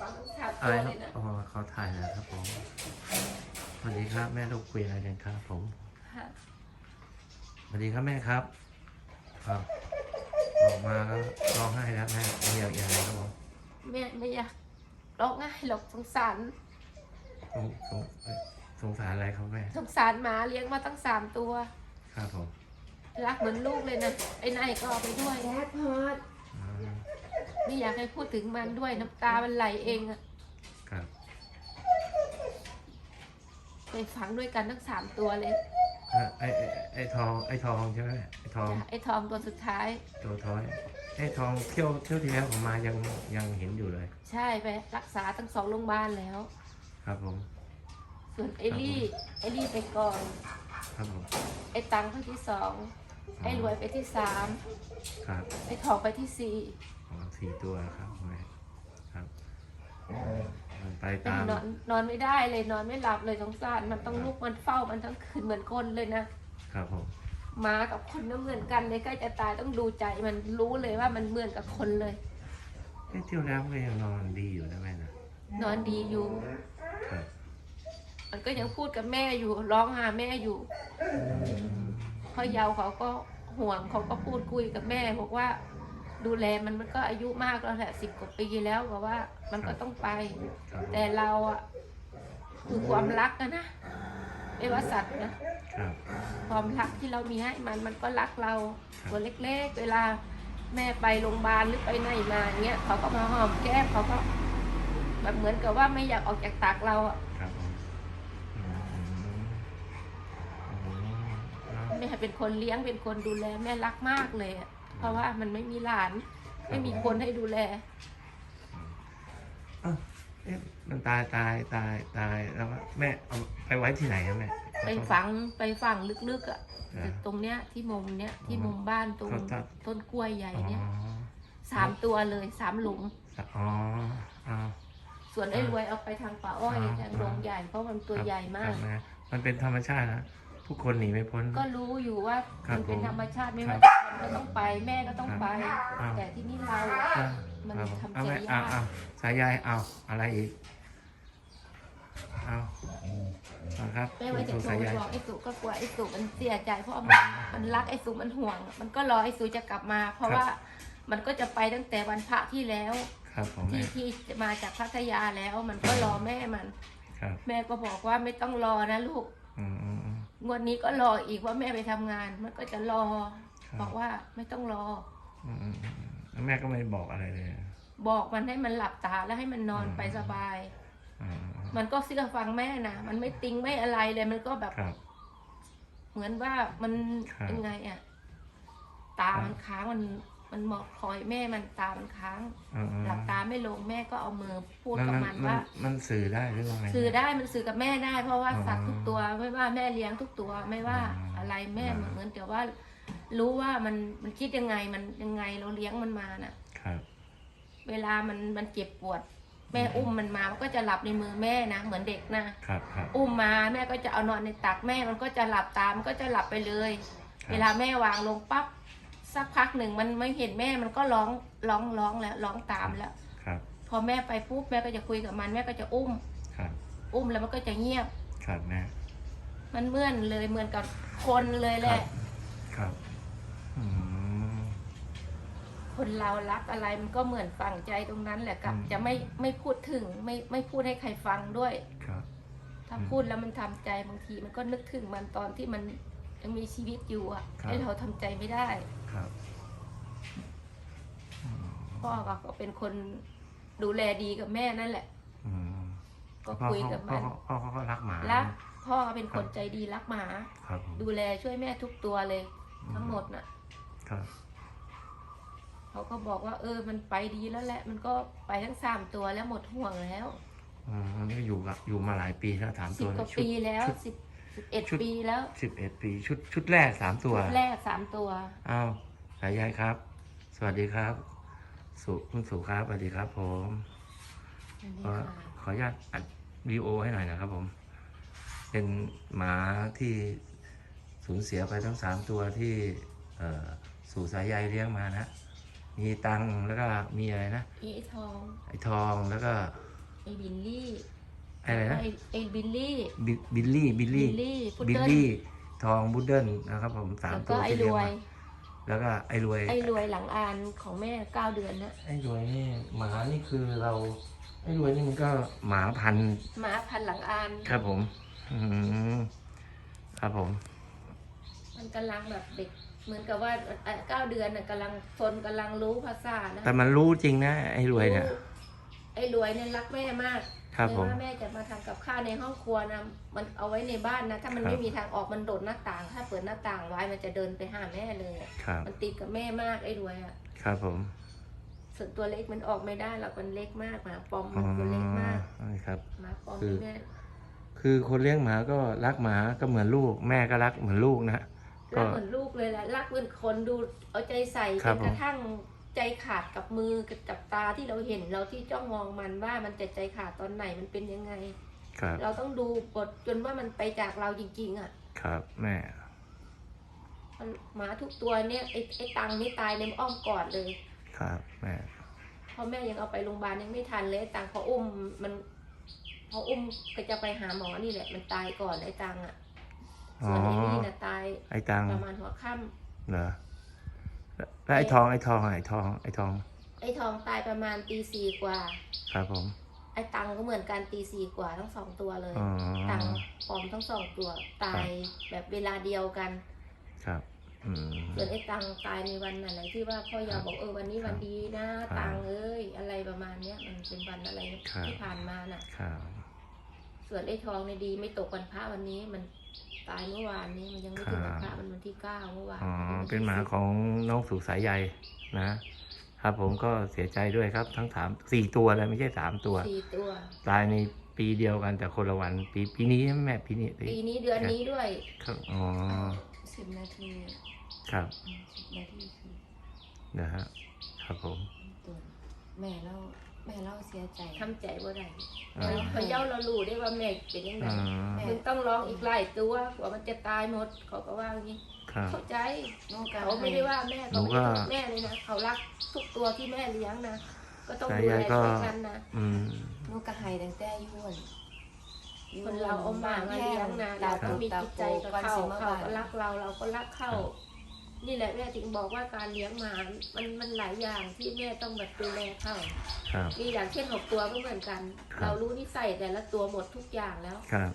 ฟังทั้งสามอะตัไรวคเลรับยนะอ๋อเขาถ่ายแล้วครับผมสวัสดีครับแม่ลูกคุยอะไรกันครับผมค่ะสวัสดีครับแม่ครับ ครับ ออกมาก็ร้องไห้แล้วแม่ไม่อยากยังไงครับผมแม่ไม่อยากร้องไห้หรอกสงสารสงสงเอ้ยสงสารอะไรครับแม่สงสารหมาเลี้ยงมาตั้งสามตัว ครับผมรักเหมือนลูกเลยนะไอ้นายก็เอาไปด้วยแดดพอดอืม ไม่อยากให้พูดถึงมันด้วยน้ำตามันไหลเองอะครับ ไปฝังด้วยกันทั้งสามตัวเลยเอ่อไอ้ไอ้ไอ้ทองไอ้ทองใช่ไหมไอ้ทองจ้ะไอ้ทองตัวสุดท้าย ตัวท้อยไอ้ทองเที่ยวเที่ยวที่แล้วผมมายังยังเห็นอยู่เลย ใช่ไปรักษาทั้งสองโรงพยาบาลแล้ว ครับผม ส่วนไอ้ลี่ไอ้ลี่ไปก่อน ครับผมไอ้ตังไปที่สองไอ้รวยไปที่สามครับ ไอ้ทองไปที่สี่ อ๋อสี่ตัวครับแม่ครับมันไปเป็นตามนอนนอนไม่ได้เลยนอนไม่หลับเลยสงสารมันต้องลุกมันเฝ้ามันทั้งคืนเหมือนคนเลยนะ ครับผมหมากับคนก็เหมือนกันเลยใกล้จะตายต้องดูใจมันรู้เลยว่ามันเหมือนกับคนเลยเอ้ยเที่ยวแล้วก็ยังนอนดีอยู่นะแม่นะนอนดีอยู่ ครับ มันก็ยังพูดกับแม่อยู่ร้องหาแม่อยู่อืมพ่อเยาเขาก็ห่วงเขาก็พูดคุยกับแม่บอกว่า ดูแลมันมันก็อายุมากแล้วแหละสิบกว่าปีแล้วบอกว่า มันก็ต้องไปครับผมแต่เราอะคือความรักนะนะไม่ว่าสัตว์นะครับความรักที่เรามีให้มันมันก็รักเราครับตัวเล็กๆ เวลาแม่ไปโรงพยาบาลหรือไปไหนมาเงี้ยเขาก็มาหอมแก้มเขาก็แบบเหมือนกับว่าไม่อยากออกจากตักเราอะครับผมอืมอืมอืมเอาแม่เป็นคนเลี้ยงเป็นคนดูแลแม่รักมากเลยอะ เพราะว่ามันไม่มีหลาน ไม่มีคนให้ดูแลเอ้าเอ๊ะมันตายตายตายตายแล้วแม่เอาไปไว้ที่ไหนครับแม่ไปฝังไปฝังลึกๆอะอ่าตรงเนี้ยที่มุมเนี้ยที่มุมบ้านตรงครับครับต้นกล้วยใหญ่อ๋อเนี่ยสามตัวเลยสามหลุมอ๋ออ๋อส่วนไอ้รวยเอาไปทางป่าอ้อยอ่าทางโรงใหญ่เพราะมันตัวครับใหญ่มาคกรับแม่มันเป็นธรรมชาตินะ ทุกคนหนีไม่พ้น ก็รู้อยู่ว่าครับมันเป็นผมธรรมชาติไม่ครัว่าบคนก็ต้องไปแม่ก็ต้องไปอ้าวแต่ที่นี่เราอะมันครับทำเอาใจแม่ยากเอาเอาสายยายเอาอะไรอีกเอาเอาครับแม่ว่าจะคุณโทรสายไปยาย บอกไอ้สุก็กลัวไอ้สุมันเสียใจเพราะว่ามันมันรักไอ้สุมันห่วง มันก็รอไอ้สุจะกลับมา เพราะว่ามันก็จะไปตั้งแต่วันพระที่แล้ว ครับผมแม่ที่ที่มาจากพัทยาแล้วมันก็รอแม่มัน ครับแม่ก็บอกว่าไม่ต้องรอนะลูก อืมอืมอืม งวดนี้ก็รออีกว่าแม่ไปทำงาน มันก็จะรอ ครับ บอกว่าไม่ต้องรอ อืมอืมอืมแล้วแม่ก็ไม่บอกอะไรเลยบอกมันให้มันหลับตาแล้วให้มันนอนอืมไปสบายอืมอืมมันก็เชื่อฟังแม่นะมันไม่ติงไม่อะไรเลยมันก็แบบครับ เหมือนว่ามันครับเป็นไงอะตามันค้างมัน มันหมอกคอยแม่มันตามันค้างอืมอืมหลับตาไม่ลงแม่ก็เอามือพูดแล้วกับมันมันมันว่า มันสื่อได้หรือว่าไง สื่อได้มันสื่อกับแม่ได้ เพราะว่าอ๋อสัตว์ทุกตัวไม่ว่าแม่เลี้ยงทุกตัวไม่ว่าอ๋อออะไรแม่อ๋อเหมือนแต่ว่า รู้ว่ามันมันคิดยังไงมันยังไงเราเลี้ยงมันมาน่ะ ครับ เวลามันมันเจ็บปวด แม่อุ้มมันมามันก็จะหลับในมือแม่นะเหมือนเด็กนะครับครับอุ้มมาแม่ก็จะเอานอนในตักแม่มันก็จะหลับตามมันก็จะหลับไปเลยครับเวลาแม่วางลงปั๊บ สักพักหนึ่งมันไม่เห็นแม่มันก็ร้องร้องร้องแล้วร้องตามแล้ว ครับ พอแม่ไปปุ๊บแม่ก็จะคุยกับมันแม่ก็จะอุ้ม ครับ อุ้มแล้วมันก็จะเงียบ ครับแม่มันเหมือนเลยเหมือนกับคนเลยแหละครับอืม คนเรารักอะไรมันก็เหมือนฝังใจตรงนั้นแหละกับ อืม จะไม่ไม่พูดถึงไม่ไม่พูดให้ใครฟังด้วย ครับ ถ้าอืมพูดแล้วมันทำใจบางทีมันก็นึกถึงมันตอนที่มันยังมีชีวิตอยู่อะครับ ให้เราทำใจไม่ได้ ครับอืมพ่อก็เป็นคนดูแลดีกับแม่นั่นแหละ อืมก็พ่อคุยเขากับพ่อมันเขาพ่อเขาก็รักหมารักพ่อเป็นคนครับใจดีรักหมา ครับผมดูแลช่วยแม่ทุกตัวเลย ทั้งหมดน่ะ ครับ เขาก็บอกว่าเออมันไปดีแล้วแหละ มันก็ไปทั้งสามตัวแล้วหมดห่วงแล้วอืมมันก็อยู่กับอยู่มาหลายปีแล้วถามสิตับวกว่าชุดปีแล้วชุดสิบสิบ เอ็ดชุด ปีแล้วสิบเอ็ดปีชุดชุดแรกสามตัว แรกสามตัวอ้าวสายยายครับ สวัสดีครับ สุคุณสุครับสวัสดีครับ ผม อันนี้ขอค่ะขออนุญาตอัดวีโอให้หน่อยนะครับผม เป็นหมาที่สูญเสียไปทั้งสามตัวที่เอ่อสู่สายใยเลี้ยงมานะ มีตังแล้วก็มีอะไรนะ อีทองไอ้ทองแล้วก็อ้บิลลี่ อะไรนะไอ้ไอ้บิลลี่ บิบิลลี่ บิลบิลี่ลลี่พุดบิลเดิ้ลลี่ ทองบุดเดิลนะครับผมสามแล้วตัก็วไอ้ที่รเลี้ยงวมาย แล้วก็ไอ้รวย ไอ้รวยหลังอานของแม่เก้าเดือนนะไอ้รวยนี่หมานี่คือเรา ไอ้รวยนี่มันก็หมาพันธุ์หมาพันธุ์หลังอานครับผม อืมครับผม มันกำลังแบบเด็ก เหมือนกับว่าเอ่อเก้าเดือนน่ะกำลังซนกำลังรู้ภาษานะแต่มันรู้จริงนะไอ้รวยเนี่ย ไอ้รวยเนี่ยรักแม่มาก ครับผมไม่ว่าแม่จะมาทำกับข้าวในห้องครัวนะมันเอาไว้ในบ้านนะ ถ้ามันครับ ไม่มีทางออกมันโดดหน้าต่าง ถ้าเปิดหน้าต่างไว้มันจะเดินไปหาแม่เลยอะครับ มันติดกับแม่มากไอ้รวยอะครับผมส่วนตัวเล็กมันออกไม่ได้หรอกมันเล็กมากหมาปอมอ๋มัอนตัวเล็กมากนี่ครับ หมาปอมคือแม่คือคนเลี้ยงหมาก็รักหมาก็เหมือนลูก แม่ก็รักเหมือนลูกนะก็รักเหมือนลูกเลยแหละรักเหมือนคนดูเอาใจใส่ครัจบนกระทั่ง ใจขาดกับมือกับจับตาที่เราเห็น เราที่จ้องมองมันว่ามันจะใจขาดตอนไหนมันเป็นยังไงครับ เราต้องดูบทจนว่ามันไปจากเราจริง ๆ อะ ครับแม่มันหมาทุกตัวเนี่ยไอ้ไอ้ตังนี่ตายในอ้อมกอดเลย ครับแม่เพราะแม่ยังเอาไปโรงพยาบาลยังไม่ทันเลยไอ้ตังพออุ้มมันพออุ้มก็จะไปหาหมอนี่แหละ มันตายก่อนไอ้ตังอะอ๋ส่อวนไอ้นี่น่ะตายไอ้ตังประมาณหัวค่ำเหรอ แล้วไอ้ทองไอ้ทองอะไอ้ทองไอ้ทอง ไอ้ทองตายประมาณตีสี่กว่า ครับผม ไอ้ตังก็เหมือนกันตีสี่กว่าทั้งสองตัวเลย อ๋อ ตังปลอมทั้งสองตัว ตายแบบเวลาเดียวกัน ครับอืม ส่วนไอ้ตังตายในวันอะไรที่ว่าพ่อยาบอกเออวันนี้วันดีนะ ครับตังเอ้ยอะไรประมาณเนี้ยมันเป็นวันอะไรครับ ที่ผ่านมาน่ะ ครับส่วนไอ้ทองในยดีไม่ตกวันพระวันนี้มัน ตายเมื่อวานนี้มันยังไม่ถึงวันพระมันวันที่เก้าเมื่อวานอ๋อวัที่เป็นหมาสิบของน้องสุขสายใยนะครับผมก็เสียใจด้วยครับ ทั้งสามสี่ตัวเลยไม่ใช่สามตัวสี่ตัว ตายในปีเดียวกันแต่คนละวันปีปีนี้ใช่ไหมแม่ปีนี้ปีนี้เดือนนี้ด้วยครับอ๋อสิบนาทีครับสิบนาทีคือนะฮะครับผมตัวแม่เรา แม่เราเสียใจ ทำใจว่าได้อ่า เขาเย้าเรารู้ได้ว่าแม่เป็นยังไงอ่ามึงต้องร้องอีกหลายตัวกว่ามันจะตายหมด เขาก็ว่าอย่างนี้ครับ เข้าใจน้องกาเขาไม่ได้ว่าแม่หนูเขาไม่ก็ได้โทษแม่เลยนะ เขารักทุกตัวที่แม่เลี้ยงนะ ก็ต้องแต่ดูแลยายก็ ช่วยกันนะ อืมน้องกระหายตั้งแต่อยุ่นคนเราเอาหมามาเลี้ยงนะเราต้องมีจิตใจกับเขาเขาก็รักเราเราก็รักเขา นี่แหละแม่ถึงบอกว่าการเลี้ยงหมา มันมันหลายอย่างที่แม่ต้องแบบดูแลเขาครับ มีอย่างเช่นหกตัวก็เหมือนกัน ครับ เรารู้นิสัยแต่ละตัวหมดทุกอย่างแล้ว ครับ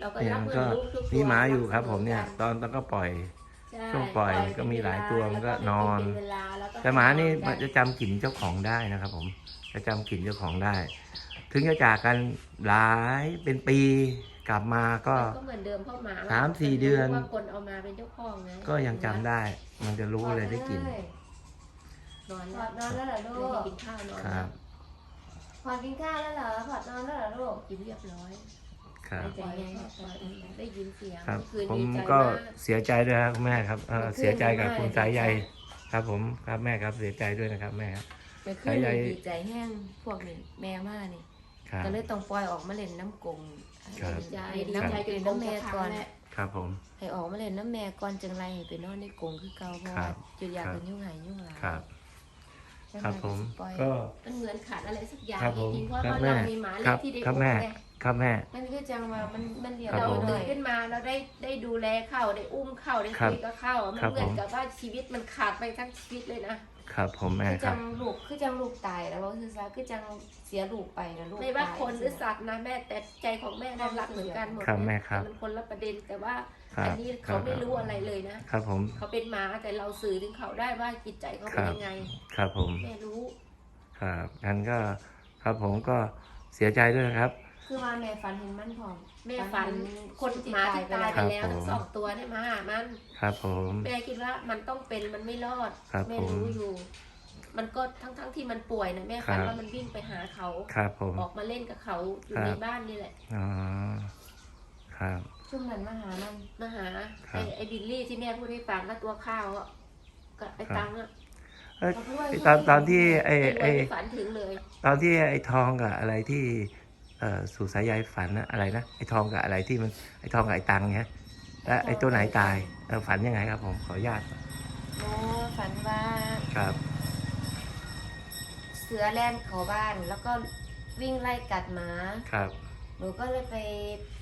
เราก็เนี่ยรักมันเหมือก็นลูกทุกตัวมีหมาอยู่ครับ ผมเนี่ยรักตอนตอนก็ปล่อย ใช่ช่วงปล่อยเป็นก็มีหลายตัวมันก็เวลานอน เป็นเวลาแล้วก็แต่หมานี่ให้มันจะจำกลิ่นเจ้าของได้นะครับ ผมจะจำกลิ่นเจ้าของได้ ถึงจะจากกันหลายเป็นปี กลับมาก็มันก็เหมือนเดิมเพราะหมาสามสี่เดือน ว่าคนเอามาเป็นเจ้าของไงก็ยังจำได้ มันจะรู้เลยได้กลิ่นนอนพแล้อวดนอนแล้วเหรอลูไม่ได้กกินข้าวนอนคแล้รัวบพอดกินข้าวแล้วเหรอพอดนอนแล้วเหรอลูกกินเรียบร้อยครับ ใจไงได้ยินเสียงครับคืนผมดีใจก็มากเสียใจด้วยครับคุณแม่ครับเอ่อมันขึ้นเสียใจกับไม่ได้คุณสายใยครับ ผมครับแม่ครับเสียใจด้วยนะครับแม่ครับไปขึ้นสายใยดีใจแห้งพวกนี้แม่มานี่ ครับ ก็เลยต้องปล่อยออกมาเล่นน้ำกง ครับใจเล่นดีน้ำใจเล่จนนน้ำน้ำแม่แม่ก่ก่ออนนครับผม ให้ออกมาเล่นน้ำแม่ก่อนจังไรให้ไปนอนในกรงคือเก่าเพราะครัว่าบจุดอยากครับ เป็นยุ่งหายยุ่งหลายครับจังครับไรผมปล่อยก็ มันเหมือนขาดอะไรสักอย่างครับผมจริงๆเพราะครับว่าแม่เรามีหมาคเล็รักบที่ได้ครับอุ้มแม่ ไงครับแม่ มันคือจังว่ามันมันเรียนครับเราผมหน่ตื่อนยขึ้นมาเราได้ได้ดูแลเขาได้อุ้มเขาได้ครับคุยกับเขาอะมันครับเหมือนผม กับว่าชีวิตมันขาดไปทั้งชีวิตเลยนะ ครับผมแม่คือคจัรับ งลูกคือจังลูกตายแล้วว่าคือซะคือจังเสียลูกไปนะลูกไม่ว่าตยคนหรือสัตว์นะแม่แต่ใจของแม่น่ารักเหมือนกันหมดครับแม่ครับแต่มันคนละประเด็นแต่ว่าครัอับนนี้ครัเขาบไม่รู้อะไรเลยนะ ครับผม เขาเป็นหมาแต่เราสื่อถึงเขาได้ว่าจิตใจเขาเป็นครับ ยังไง ครับผม แม่รู้ ครับงั้นก็ครับผมก็เสียใจด้วยนะครับ คือว่าแม่ฝันเห็นมันพร้อมแม่ฝันคนหมาที่ตายไปแล้วทั้งสองตัวเนี่ยมาหามัน ครับผมแม่คิดว่ามันต้องเป็นมันไม่รอดครับแม่ผมรู้อยู่ มันก็ทั้งทั้งๆที่มันป่วยนะแม่ฝันครับว่ามันวิ่งไปหาเขาครับผมออกมาเล่นกับเขาอยู่ครับในบ้านนี่แหละอ๋อครับช่วงนั้นมาหามันมาหาครับไอ้ไอ้บิลลี่ที่แม่พูดให้ฟังว่าตัวข้าวอะกับไอ้ครับตังอะเอ้ยตอนตอนที่ไอ้ไอ้ไอ้ฝันถึงเลยตอนที่ไอ้ทองกับอะไรที่เอ่อ สู่สายใยฝันนะอะไรนะไอ้ทองกับอะไรที่มันไอ้ทองกับไอ้ตังเนี้ยแล้วไอ้ตัวไหนตายเออฝันยังไงครับผมขออนุญาตโอ้ฝันว่าครับ เสือแล่นเขาบ้านแล้วก็วิ่งไล่กัดหมาครับหนูก็เลยไป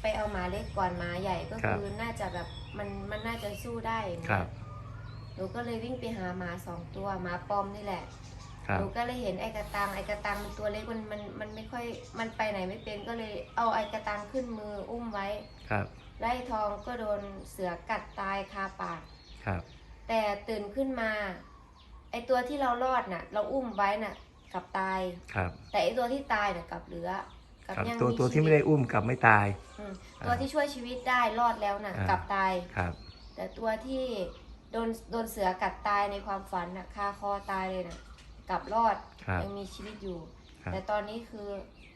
ไปเอาหมาเล็กก่อนหมาใหญ่ก็ครับคือน่าจะแบบมันมันน่าจะสู้ได้อย่างครัเงี้บยหนูก็เลยวิ่งไปหาหมาสองตัวหมาปอมนี่แหละครับ หนูก็เลยเห็นไอ้กระตังไอ้กระตังมันตัวเล็กมันมันมันไม่ค่อยมันไปไหนไม่เป็นก็เลยเอาไอ้กระตังขึ้นมืออุ้มไว้ครับไล่ทองก็โดนเสือกัดตายคาปากครับ แต่ตื่นขึ้นมา ไอ้ตัวที่เรารอดน่ะ เราอุ้มไว้น่ะกลับตายครับ แต่ไอ้ตัวที่ตายน่ะกลับเหลือครับยังตัวตัวที่ชีไม่ตได้อุ้มกลับไม่ตายอืมตัวที่ช่วยชีวิตได้รอดแล้วน่ะอ่ากกลับตายครับ แต่ตัวที่โดนโดนเสือกัดตายในความฝันน่ะคาคอตายเลยน่ะ กลับรอดครับยังมีชีวิตอยู่ ครับ แต่ตอนนี้คือ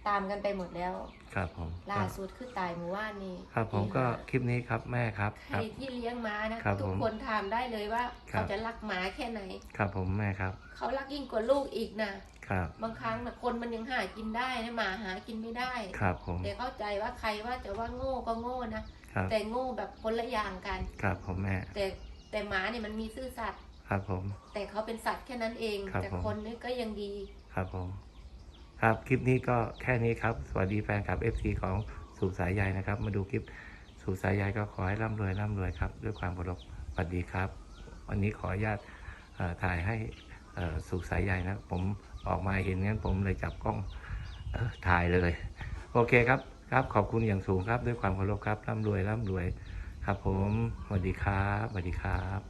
ตามกันไปหมดแล้ว ครับผมล่าสุดคือตายหมู่ว่านนี่ครับผมก็คลิปนี้ครับแม่ครับใคครรับ ที่เลี้ยงม้านะครับทุผกมคนถามได้เลยว่าครับ เขาจะรักหมาแค่ไหน ครับผมแม่ครับเขารักยิ่งกว่าลูกอีกนะครับบางครั้งนะคนมันยังหากินได้นะหมาหากินไม่ได้ ครับผมแต่เข้าใจว่าใครว่าจะว่าโง่ก็โง่นะ ครับแต่โง่แบบคนละอย่างกัน ครับผมแม่แต่แต่หมาเนี่ยมันมีซื่อสัตย์ ครับผม แต่เขาเป็นสัตว์แค่นั้นเอง ครับแต่ผม คนนี่ก็ยังดี ครับผม ครับคลิปนี้ก็แค่นี้ครับ สวัสดีแฟนคลับ FC ของสู่สายใยนะครับ มาดูคลิปสู่สายใยก็ขอให้ร่ำรวยร่ำรวยครับ ด้วยความเคารพสวัสดีครับ วันนี้ขออนุญาตเอ่อถ่ายให้เอ่อสู่สายใยนะ ผมออกมาเห็นงั้นผมเลยจับกล้องเอ่อถ่ายเลย โอเคครับครับ ขอบคุณอย่างสูงครับ ด้วยความเคารพครับร่ำรวยร่ำรวย ครับผมสวัสดีครับสวัสดีครับ